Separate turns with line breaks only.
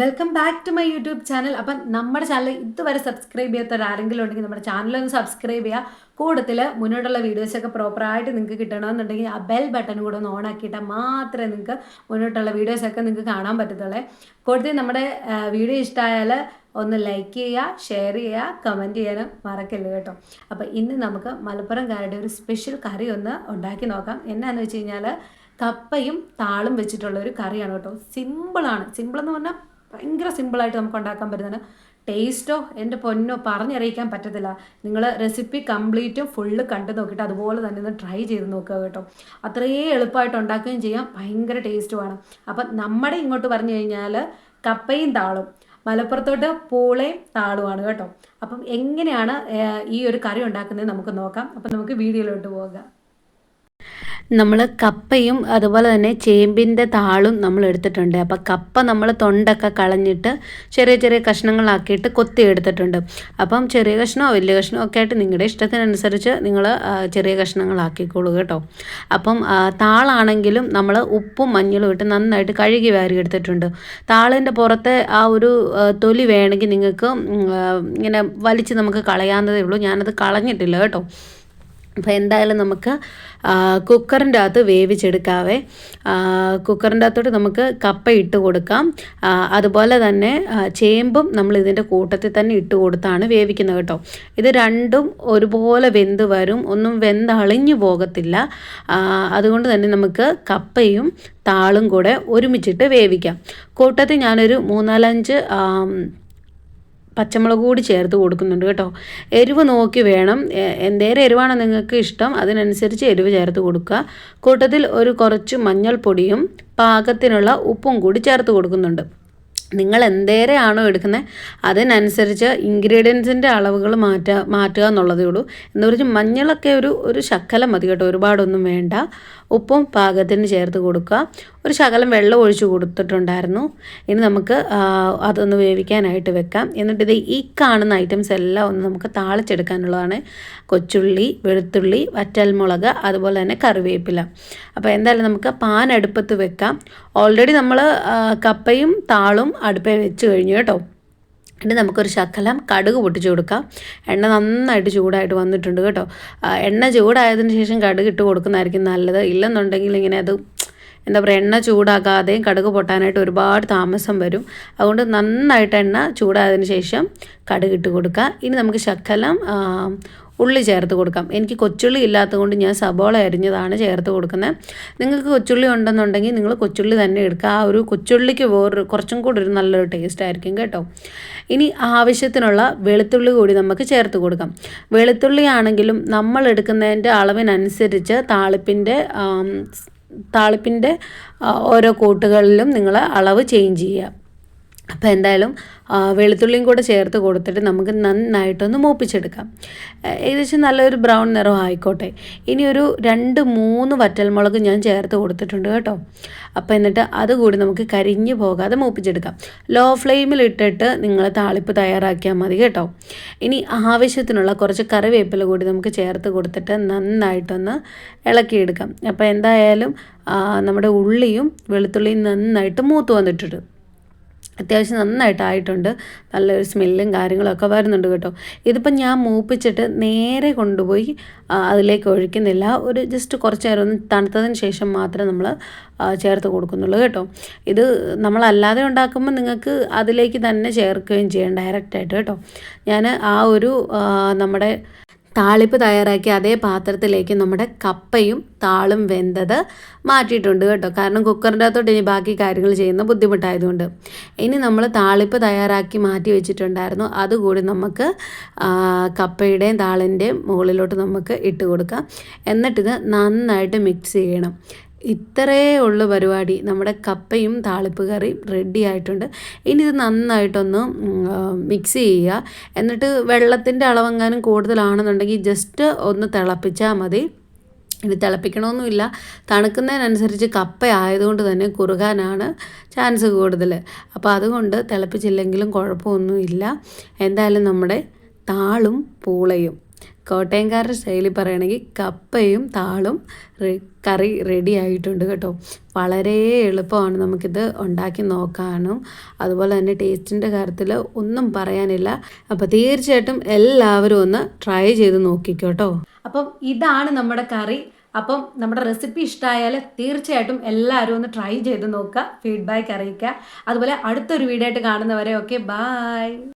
Welcome back to my YouTube channel അപ്പം നമ്മുടെ channel ഇതുവരെ സബ്സ്ക്രൈബ് ചെയ്യാത്ത ആരെങ്കിലും ഉണ്ടെങ്കിൽ നമ്മുടെ ചാനലൊന്ന് സബ്സ്ക്രൈബ് ചെയ്യുക. കൂടുതൽ മുന്നോട്ടുള്ള വീഡിയോസൊക്കെ പ്രോപ്പറായിട്ട് നിങ്ങൾക്ക് കിട്ടണമെന്നുണ്ടെങ്കിൽ ആ ബെൽ ബട്ടൺ കൂടെ ഒന്ന് ഓൺ ആക്കിയിട്ടാൽ മാത്രമേ നിങ്ങൾക്ക് മുന്നോട്ടുള്ള വീഡിയോസൊക്കെ നിങ്ങൾക്ക് കാണാൻ പറ്റത്തുള്ളൂ. കൂടുതൽ നമ്മുടെ വീഡിയോ ഇഷ്ടമായാൽ ഒന്ന് ലൈക്ക് ചെയ്യുക ഷെയർ ചെയ്യുക കമന്റ് ചെയ്യാനും മറക്കല്ലേ കേട്ടോ. അപ്പോൾ ഇന്ന് നമുക്ക് മലപ്പുറംകാരുടെ ഒരു സ്പെഷ്യൽ കറി ഒന്ന് ഉണ്ടാക്കി നോക്കാം. എന്നാന്ന് വെച്ച് കഴിഞ്ഞാൽ കപ്പയും താളും വെച്ചിട്ടുള്ള ഒരു കറിയാണ് കേട്ടോ. സിമ്പിളാണ് സിമ്പിൾ എന്ന് പറഞ്ഞാൽ ഭയങ്കര സിമ്പിളായിട്ട് നമുക്ക് ഉണ്ടാക്കാൻ പറ്റുന്നതാണ്. ടേസ്റ്റോ എന്റെ പൊന്നോ പറഞ്ഞറിയിക്കാൻ പറ്റത്തില്ല. നിങ്ങൾ റെസിപ്പി കംപ്ലീറ്റും ഫുള്ള് കണ്ടു നോക്കിയിട്ട് അതുപോലെ തന്നെ ഒന്ന് ട്രൈ ചെയ്ത് നോക്കുക കേട്ടോ. അത്രയേ എളുപ്പമായിട്ട് ഉണ്ടാക്കുകയും ചെയ്യാം. ഭയങ്കര ടേസ്റ്റുമാണ് അപ്പം നമ്മുടെ ഇങ്ങോട്ട് പറഞ്ഞു കഴിഞ്ഞാൽ കപ്പയും താളും. മലപ്പുറത്തോട്ട് പൂളയും താളുമാണ് കേട്ടോ. അപ്പം എങ്ങനെയാണ് ഈ ഒരു കറി ഉണ്ടാക്കുന്നത് നമുക്ക് നോക്കാം. അപ്പം നമുക്ക് വീഡിയോയിലോട്ട് പോകാം. നമ്മൾ കപ്പയും അതുപോലെ തന്നെ ചേമ്പിന്റെ താളും നമ്മൾ എടുത്തിട്ടുണ്ട്. അപ്പോൾ കപ്പ നമ്മൾ തൊണ്ടൊക്കെ കളഞ്ഞിട്ട് ചെറിയ ചെറിയ കഷ്ണങ്ങളാക്കിയിട്ട് കൊത്തി എടുത്തിട്ടുണ്ട്. അപ്പം ചെറിയ കഷ്ണമോ വലിയ കഷ്ണമോ ഒക്കെ ആയിട്ട് നിങ്ങളുടെ ഇഷ്ടത്തിനനുസരിച്ച് നിങ്ങൾ ചെറിയ കഷ്ണങ്ങളാക്കിക്കോളൂ കേട്ടോ. അപ്പം താളാണെങ്കിലും നമ്മൾ ഉപ്പും മഞ്ഞളും ഇട്ട് നന്നായിട്ട് കഴുകി വാരി എടുത്തിട്ടുണ്ട്. താളിന്റെ പുറത്തെ ആ ഒരു തൊലി വേണമെങ്കിൽ നിങ്ങൾക്ക് ഇങ്ങനെ വലിച്ച് നമുക്ക് കളയാവുന്നതേ ഉള്ളൂ. ഞാനത് കളഞ്ഞിട്ടില്ല കേട്ടോ. അപ്പോൾ എന്തായാലും നമുക്ക് കുക്കറിന്റെ അകത്ത് വേവിച്ചെടുക്കാവേ. കുക്കറിന്റെ അകത്തോട്ട് നമുക്ക് കപ്പ ഇട്ട് കൊടുക്കാം. അതുപോലെ തന്നെ ചേമ്പും നമ്മൾ ഇതിന്റെ കൂട്ടത്തിൽ തന്നെ ഇട്ട് കൊടുത്താണ് വേവിക്കുന്നത് കേട്ടോ. ഇത് രണ്ടും ഒരുപോലെ വെന്ത് വരും. ഒന്നും വെന്തളിഞ്ഞു പോകത്തില്ല. ആ, അതുകൊണ്ട് തന്നെ നമുക്ക് കപ്പയും താളും കൂടെ ഒരുമിച്ചിട്ട് വേവിക്കാം. കൂട്ടത്തിൽ ഞാനൊരു മൂന്നാലഞ്ച് പച്ചമുളക് കൂടി ചേർത്ത് കൊടുക്കുന്നുണ്ട് കേട്ടോ. എരിവ് നോക്കി വേണം. എന്തേരം എരിവാണ് നിങ്ങൾക്ക് ഇഷ്ടം അതിനനുസരിച്ച് എരിവ് ചേർത്ത് കൊടുക്കുക. കൂട്ടത്തിൽ ഒരു കുറച്ച് മഞ്ഞൾപ്പൊടിയും പാകത്തിനുള്ള ഉപ്പും കൂടി ചേർത്ത് കൊടുക്കുന്നുണ്ട്. നിങ്ങൾ എന്തേരെയാണോ എടുക്കുന്നത് അതിനനുസരിച്ച് ഇൻഗ്രീഡിയൻസിന്റെ അളവുകൾ മാറ്റുക മാറ്റുക എന്നുള്ളതേ ഉള്ളൂ. എന്ന് പറഞ്ഞാൽ മഞ്ഞളൊക്കെ ഒരു ഒരു ശക്കലം മതി കേട്ടോ. ഒരുപാടൊന്നും വേണ്ട. ഉപ്പും പാകത്തിന് ചേർത്ത് കൊടുക്കുക. ഒരു ശകലം വെള്ളം ഒഴിച്ച് കൊടുത്തിട്ടുണ്ടായിരുന്നു. ഇനി നമുക്ക് അതൊന്ന് വേവിക്കാനായിട്ട് വെക്കാം. എന്നിട്ട് ഇത് ഈ കാണുന്ന ഐറ്റംസ് എല്ലാം ഒന്ന് നമുക്ക് താളിച്ചെടുക്കാനുള്ളതാണ്. കൊച്ചുള്ളി വെളുത്തുള്ളി വറ്റൽമുളക് അതുപോലെ തന്നെ കറിവേപ്പില. അപ്പോൾ എന്തായാലും നമുക്ക് പാൻ അടുപ്പത്ത് വെക്കാം. ഓൾറെഡി നമ്മൾ കപ്പയും താളും അടുപ്പേ വെച്ച് കഴിഞ്ഞു കേട്ടോ. എന്നിട്ട് നമുക്കൊരു ശക്കലം കടുക് പൊട്ടിച്ച് കൊടുക്കാം. എണ്ണ നന്നായിട്ട് ചൂടായിട്ട് വന്നിട്ടുണ്ട് കേട്ടോ. എണ്ണ ചൂടായതിന് ശേഷം കടുക് ഇട്ട് കൊടുക്കുന്നതായിരിക്കും നല്ലത്. ഇല്ലെന്നുണ്ടെങ്കിൽ ഇങ്ങനെ അത് എന്താ പറയുക എണ്ണ ചൂടാകാതെയും കടുക് പൊട്ടാനായിട്ട് ഒരുപാട് താമസം വരും. അതുകൊണ്ട് നന്നായിട്ട് എണ്ണ ചൂടായതിന് ശേഷം കടുക് ഇട്ട് കൊടുക്കുക. ഇനി നമുക്ക് ശക്കലം ഉള്ളി ചേർത്ത് കൊടുക്കാം. എനിക്ക് കൊച്ചുള്ളി ഇല്ലാത്തതുകൊണ്ട് ഞാൻ സബോള അരിഞ്ഞതാണ് ചേർത്ത് കൊടുക്കുന്നത്. നിങ്ങൾക്ക് കൊച്ചുള്ളി ഉണ്ടെന്നുണ്ടെങ്കിൽ നിങ്ങൾ കൊച്ചുള്ളി തന്നെ എടുക്കുക. ആ ഒരു കൊച്ചുള്ളിക്ക് വേറൊരു കുറച്ചും കൂടി ഒരു നല്ലൊരു ടേസ്റ്റ് ആയിരിക്കും കേട്ടോ. ഇനി ആവശ്യത്തിനുള്ള വെളുത്തുള്ളി കൂടി നമുക്ക് ചേർത്ത് കൊടുക്കാം. വെളുത്തുള്ളി ആണെങ്കിലും നമ്മൾ എടുക്കുന്നതിന്റെ അളവിനനുസരിച്ച് താളിപ്പിന്റെ താളിപ്പിന്റെ ഓരോ കൂട്ടുകളിലും നിങ്ങൾ അളവ് ചേഞ്ച് ചെയ്യുക. അപ്പോൾ എന്തായാലും വെളുത്തുള്ളിയും കൂടെ ചേർത്ത് കൊടുത്തിട്ട് നമുക്ക് നന്നായിട്ടൊന്ന് മൂപ്പിച്ചെടുക്കാം. ഏകദേശം നല്ലൊരു ബ്രൗൺ നിറം ആയിക്കോട്ടെ. ഇനി ഒരു രണ്ട് മൂന്ന് വറ്റൽമുളക് ഞാൻ ചേർത്ത് കൊടുത്തിട്ടുണ്ട് കേട്ടോ. അപ്പോൾ എന്നിട്ട് അതുകൂടി നമുക്ക് കരിഞ്ഞു പോകാതെ മൂപ്പിച്ചെടുക്കാം. ലോ ഫ്ലെയിമിൽ ഇട്ടിട്ട് നിങ്ങൾ താളിപ്പ് തയ്യാറാക്കിയാൽ മതി കേട്ടോ. ഇനി ആവശ്യത്തിനുള്ള കുറച്ച് കറിവേപ്പില കൂടി നമുക്ക് ചേർത്ത് കൊടുത്തിട്ട് നന്നായിട്ടൊന്ന് ഇളക്കിയെടുക്കാം. അപ്പോൾ എന്തായാലും നമ്മുടെ ഉള്ളിയും വെളുത്തുള്ളിയും നന്നായിട്ട് മൂത്ത് വന്നിട്ടുണ്ട്. അത്യാവശ്യം നന്നായിട്ടായിട്ടുണ്ട്. നല്ലൊരു സ്മെല്ലും കാര്യങ്ങളൊക്കെ വരുന്നുണ്ട് കേട്ടോ. ഇതിപ്പം ഞാൻ മൂപ്പിച്ചിട്ട് നേരെ കൊണ്ടുപോയി അതിലേക്ക് ഒഴിക്കുന്നില്ല. ഒരു ജസ്റ്റ് കുറച്ച് നേരം ഒന്ന് തണുത്തതിന് ശേഷം മാത്രമേ നമ്മൾ ചേർത്ത് കൊടുക്കുന്നുള്ളൂ കേട്ടോ. ഇത് നമ്മളല്ലാതെ ഉണ്ടാക്കുമ്പോൾ നിങ്ങൾക്ക് അതിലേക്ക് തന്നെ ചേർക്കുകയും ചെയ്യാം ഡയറക്റ്റായിട്ട് കേട്ടോ. ഞാൻ ആ ഒരു നമ്മുടെ താളിപ്പ് തയ്യാറാക്കി അതേ പാത്രത്തിലേക്ക് നമ്മുടെ കപ്പയും താളും വെന്തത് മാറ്റിയിട്ടുണ്ട് കേട്ടോ. കാരണം കുക്കറിന്റെ അകത്തോട്ട് ഇനി ബാക്കി കാര്യങ്ങൾ ചെയ്യുന്ന ബുദ്ധിമുട്ടായതുകൊണ്ട്. ഇനി നമ്മൾ താളിപ്പ് തയ്യാറാക്കി മാറ്റി വെച്ചിട്ടുണ്ടായിരുന്നു. അതുകൂടി നമുക്ക് കപ്പയുടെയും താളിന്റെയും മുകളിലോട്ട് നമുക്ക് ഇട്ട് കൊടുക്കാം. എന്നിട്ടിത് നന്നായിട്ട് മിക്സ് ചെയ്യണം. ഇത്രയേ ഉള്ളൂ പരിപാടി. നമ്മുടെ കപ്പയും താളിപ്പ് കറിയും റെഡി ആയിട്ടുണ്ട്. ഇനി ഇത് നന്നായിട്ടൊന്ന് മിക്സ് ചെയ്യുക. എന്നിട്ട് വെള്ളത്തിന്റെ അളവെങ്ങാനും കൂടുതലാണെന്നുണ്ടെങ്കിൽ ജസ്റ്റ് ഒന്ന് തിളപ്പിച്ചാൽ മതി. ഇനി തിളപ്പിക്കണമൊന്നുമില്ല. തണുക്കുന്നതിനനുസരിച്ച് കപ്പ ആയതുകൊണ്ട് തന്നെ കുറുകാനാണ് ചാൻസ് കൂടുതൽ. അപ്പോൾ അതുകൊണ്ട് തിളപ്പിച്ചില്ലെങ്കിലും കുഴപ്പമൊന്നുമില്ല. എന്തായാലും നമ്മുടെ താളും പൂളയും. കോട്ടയംകാരുടെ ശൈലി പറയുകയാണെങ്കിൽ കപ്പയും താളും കറി റെഡി ആയിട്ടുണ്ട് കേട്ടോ. വളരെ എളുപ്പമാണ് നമുക്കിത് ഉണ്ടാക്കി നോക്കാനും. അതുപോലെ തന്നെ ടേസ്റ്റിന്റെ കാര്യത്തിൽ ഒന്നും പറയാനില്ല. അപ്പോൾ തീർച്ചയായിട്ടും എല്ലാവരും ഒന്ന് ട്രൈ ചെയ്ത് നോക്കിക്കോട്ടോ അപ്പം ഇതാണ് നമ്മുടെ കറി. അപ്പം നമ്മുടെ റെസിപ്പി ഇഷ്ടമായാൽ തീർച്ചയായിട്ടും എല്ലാവരും ഒന്ന് ട്രൈ ചെയ്ത് നോക്കുക ഫീഡ്ബാക്ക് അറിയിക്കുക. അതുപോലെ അടുത്തൊരു വീഡിയോ ആയിട്ട് കാണുന്നവരെ ഓക്കെ ബായ്